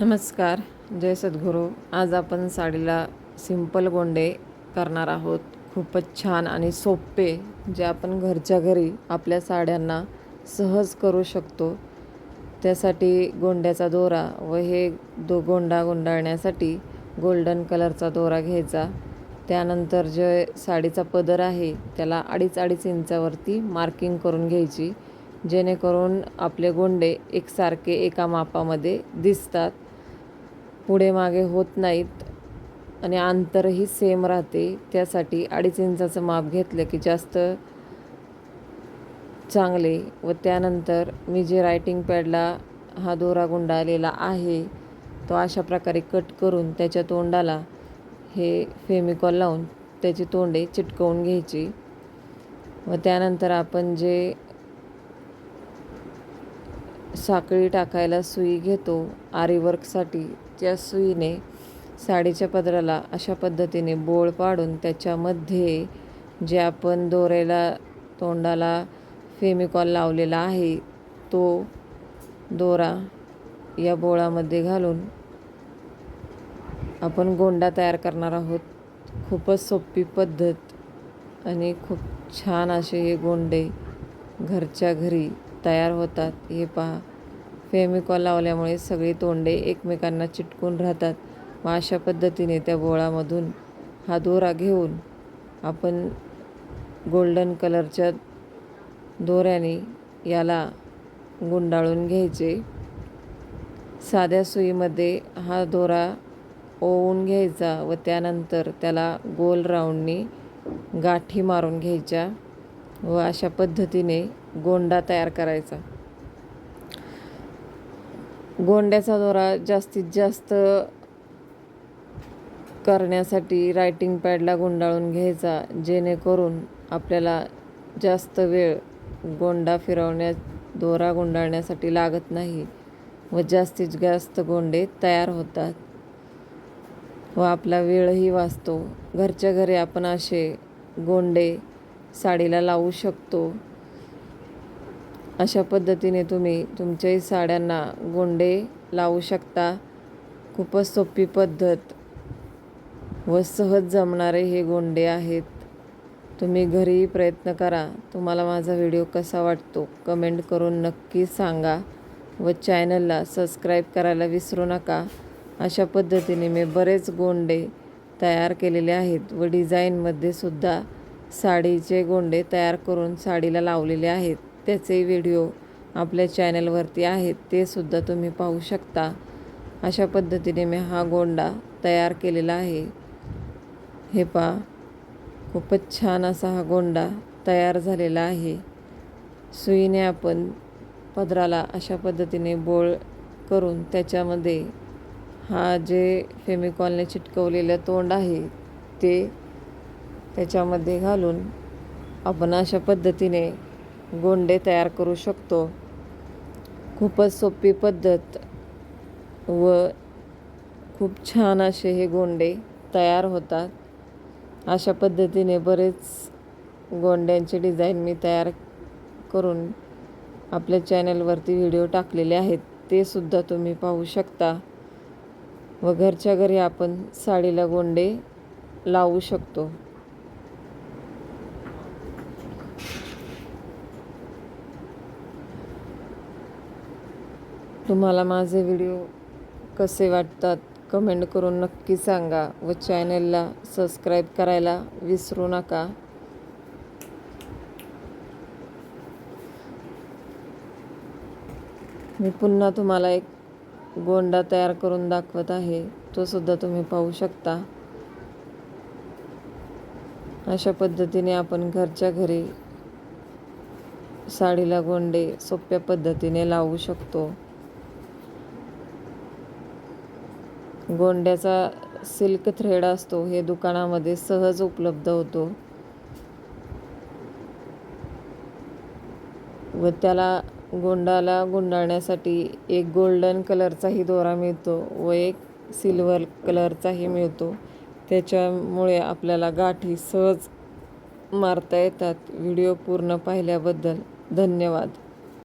नमस्कार. जय सद्गुरू. आज आपण साडीला सिंपल गोंडे करणार आहोत. खूपच छान आणि सोपे जे आपण घरच्या घरी आपल्या साड्यांना सहज करू शकतो. त्यासाठी गोंड्याचा दोरा व हे दो गोंडा गुंडाळण्यासाठी गोल्डन कलरचा दोरा घ्यायचा. त्यानंतर जे साडीचा पदर आहे त्याला अडीच अडीच इंचावरती मार्किंग करून घ्यायची. जेणेकरून आपले गोंडे एकसारखे एका मापामध्ये दिसतात. पुढे मागे होत नाहीत आणि अंतरही सेम राहते. त्यासाठी अडीच इंचाचं माप घेतलं की जास्त चांगले. व त्यानंतर मी जे रायटिंग पॅडला हा दोरा गुंडाळलेला आहे तो अशा प्रकारे कट करून त्याच्या तोंडाला हे फेमिकॉल लावून त्याची तोंडे चिटकवून घ्यायची. व त्यानंतर आपण जे साखळी टाकायला सुई घेतो आरीवर्कसाठी त्या सुईने साडीच्या पदराला अशा पद्धतीने बोळ पाडून त्याच्यामध्ये जे आपण दोऱ्याला तोंडाला फेमिकॉल लावलेला आहे तो दोरा या बोळामध्ये घालून आपण गोंडा तयार करणार आहोत. खूपच सोपी पद्धत आणि खूप छान असे हे गोंडे घरच्या घरी तयार होतात. हे पहा. फेमिकॉल लावल्यामुळे सगळी तोंडे एकमेकांना चिटकून राहतात. व अशा पद्धतीने त्या बोळामधून हा दोरा घेऊन आपण गोल्डन कलरच्या दोऱ्याने याला गुंडाळून घ्यायचे. साध्या सुईमध्ये हा दोरा ओवून घ्यायचा व त्यानंतर त्याला गोल राऊंडनी गाठी मारून घ्यायच्या व अशा पद्धतीने गोंडा तयार करायचा. गोंड्याचा दोरा जास्तीत जास्त करण्यासाठी रायटिंग पॅडला गुंडाळून घ्यायचा जेणेकरून आपल्याला जास्त वेळ गोंडा फिरवण्या दोरा गुंडाळण्यासाठी लागत नाही व जास्तीत जास्त गोंडे तयार होतात व आपला वेळही वाचतो. घरच्या घरी आपण असे गोंडे साडीला लावू शकतो. अशा पद्धतीने तुम्ही तुमच्याही साड्यांना गोंडे लावू शकता. खूपच सोपी पद्धत व सहज जमणारे हे गोंडे आहेत. तुम्ही घरीही प्रयत्न करा. तुम्हाला माझा व्हिडिओ कसा वाटतो कमेंट करून नक्की सांगा व चॅनलला सबस्क्राईब करायला विसरू नका. अशा पद्धतीने मी बरेच गोंडे तयार केलेले आहेत व डिझाईनमध्ये सुद्धा साडीचे गोंडे तयार करून साडीला लावलेले आहेत. त्याचे व्हिडिओ आपल्या चॅनलवरती आहेत ते सुद्धा तुम्ही पाहू शकता. अशा पद्धतीने मी हा गोंडा तयार केलेला आहे. हे पा खूपच छान असा हा गोंडा तयार झालेला आहे. सुईने आपण पदराला अशा पद्धतीने बोळ करून त्याच्यामध्ये हा जे फेमिकॉलने चिटकवलेलं तोंड आहे ते त्याच्यामध्ये घालून आपण अशा पद्धतीने गोंडे तयार करू शकतो. खूपच सोपी पद्धत व खूप छान असे हे गोंडे तयार होतात. अशा पद्धतीने बरेच गोंड्यांचे डिझाईन मी तयार करून आपल्या चॅनलवरती व्हिडिओ टाकलेले आहेत. ते सुद्धा तुम्ही पाहू शकता व घरच्या घरी आपण साडीला गोंडे लावू शकतो. तुम्हाला माझे व्हिडिओ कसे वाटतात कमेंट करून नक्की सांगा व चॅनलला सबस्क्राईब करायला विसरू नका. मी पुन्हा तुम्हाला एक गोंडा तयार करून दाखवत आहे तो सुद्धा तुम्ही पाहू शकता. अशा पद्धतीने आपण घरच्या घरी साडीला गोंडे सोप्या पद्धतीने लावू शकतो. गोंड्याचा सिल्क थ्रेड असतो हे दुकानामध्ये सहज उपलब्ध होतो. व त्याला गोंडाला गुंडाळण्यासाठी एक गोल्डन कलरचाही दोरा मिळतो व एक सिल्वर कलरचाही मिळतो. त्याच्यामुळे आपल्याला गाठी सहज मारता येतात. व्हिडिओ पूर्ण पाहिल्याबद्दल धन्यवाद.